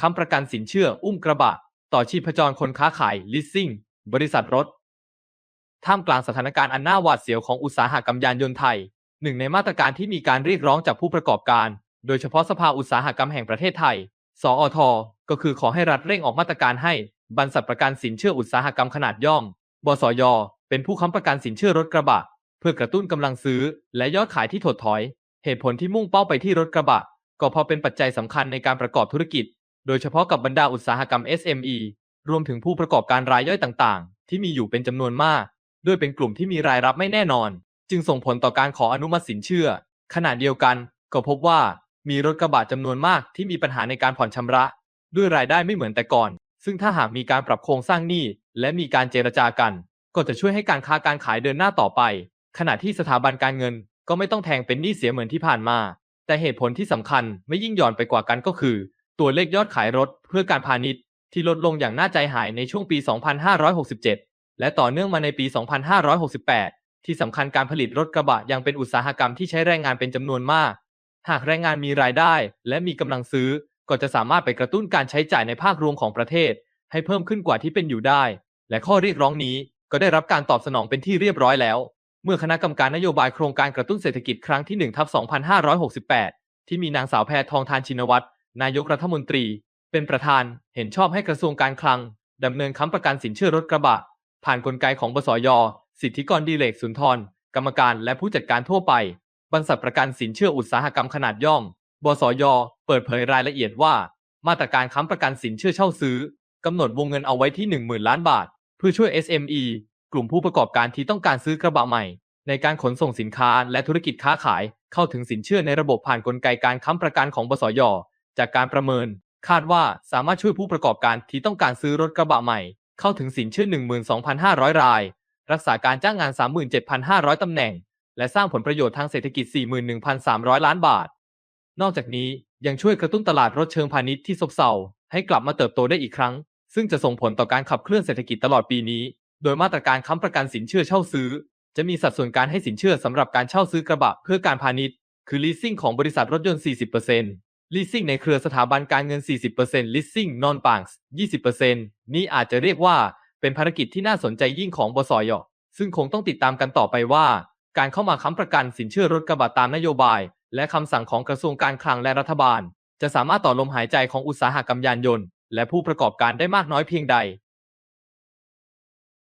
ค้ำประกันสินเชื่ออุ้มกระบะ ต่อชีพจรคนค้าขาย leasing บริษัทรถ ท่ามกลางสถานการณ์อันน่าหวาดเสียวของอุตสาหกรรมยานยนต์ไทย หนึ่งในมาตรการที่มีการเรียกร้องจากผู้ประกอบการ โดยเฉพาะสภาอุตสาหกรรมแห่งประเทศไทย สอท ก็คือขอให้รัฐเร่งออกมาตรการให้บรรษัทประกันสินเชื่ออุตสาหกรรมขนาดย่อม บสย เป็นผู้ค้ำประกันสินเชื่อรถกระบะ เพื่อกระตุ้นกำลังซื้อ และยอดขายที่ถดถอย เหตุผลที่มุ่งเป้าไปที่รถกระบะ ก็เพราะเป็นปัจจัยสำคัญในการประกอบธุรกิจ โดยเฉพาะกับบรรดาอุตสาหกรรม SME รวมถึงผู้ประกอบการรายย่อยต่างๆ ที่มีอยู่เป็นจำนวนมาก ด้วยเป็นกลุ่มที่มีรายรับไม่แน่นอน จึงส่งผลต่อการขออนุมัติสินเชื่อ ขณะเดียวกัน ก็พบว่ามีรถกระบะจำนวนมากที่มีปัญหาในการผ่อนชำระ ด้วยรายได้ไม่เหมือนแต่ก่อน ซึ่งถ้าหากมีการปรับโครงสร้างหนี้และมีการเจรจากัน ก็จะช่วยให้การค้าการขายเดินหน้าต่อไป ขณะที่สถาบันการเงินก็ไม่ต้องแทงเป็นหนี้เสียเหมือนที่ผ่านมา แต่เหตุผลที่สำคัญไม่ยิ่งหย่อนไปกว่ากันก็คือ ตัวเลขยอดขายรถเพื่อการพาณิชย์ที่ลดลงอย่างน่าใจหายในช่วงปี 2567 และต่อเนื่องมาในปี 2568 ที่สำคัญการผลิตรถกระบะยังเป็นอุตสาหกรรมที่ใช้แรงงานเป็นจำนวนมาก หากแรงงานมีรายได้ และมีกำลังซื้อ ก็จะสามารถไปกระตุ้นการใช้จ่ายในภาครวมของประเทศ ให้เพิ่มขึ้นกว่าที่เป็นอยู่ได้ และข้อเรียกร้องนี้ก็ได้รับการตอบสนองเป็นที่เรียบร้อยแล้ว เมื่อคณะกรรมการนโยบายโครงการกระตุ้นเศรษฐกิจครั้งที่1ทับ2568 ที่มีนางสาวแพทองทานชินวัตร นายกรัฐมนตรี เป็นประธานเห็นชอบให้กระทรวงการคลังดำเนินค้ำประกันสินเชื่อรถกระบะ ผ่านกลไกของบสย สิทธิกรดีเลกสุนทร กรรมการและผู้จัดการทั่วไป บรรษัทประกันสินเชื่ออุตสาหกรรมขนาดย่อม บสย เปิดเผยรายละเอียดว่า มาตรการค้ำประกันสินเชื่อเช่าซื้อกำหนดวงเงินเอาไว้ที่ 10,000 ล้านบาท เพื่อช่วย SME กลุ่มผู้ประกอบการที่ต้องการซื้อกระบะใหม่ ในการขนส่งสินค้าและธุรกิจค้าขายเข้าถึงสินเชื่อในระบบผ่านกลไกการค้ำประกันของบสย จากการประเมิน คาดว่าสามารถช่วยผู้ประกอบการที่ต้องการซื้อรถกระบะใหม่ เข้าถึงสินเชื่อ 12,500 ราย รักษาการจ้างงาน 37,500 ตำแหน่ง และสร้างผลประโยชน์ทางเศรษฐกิจ 41,300 ล้านบาท นอกจากนี้ยังช่วยกระตุ้นตลาดรถเชิงพาณิชย์ที่ซบเซาให้กลับมาเติบโตได้อีกครั้ง ซึ่งจะส่งผลต่อการขับเคลื่อนเศรษฐกิจตลอดปีนี้ โดยมาตรการค้ำประกันสินเชื่อเช่าซื้อ จะมีสัดส่วนการให้สินเชื่อสำหรับการเช่าซื้อกระบะเพื่อการพาณิชย์ คือ leasing ของบริษัทรถยนต์ 40% leasing ในเครือสถาบันการเงิน 40% leasing non banks 20%นี่อาจจะเรียกว่าเป็นภารกิจที่น่าสนใจยิ่งของบสย ซึ่งคงต้องติดตามกันต่อไปว่า การเข้ามาค้ำประกันสินเชื่อรถกระบะตามนโยบาย และคำสั่งของกระทรวงการคลังและรัฐบาล จะสามารถต่อลมหายใจของอุตสาหกรรมยานยนต์ และผู้ประกอบการได้มากน้อยเพียงใด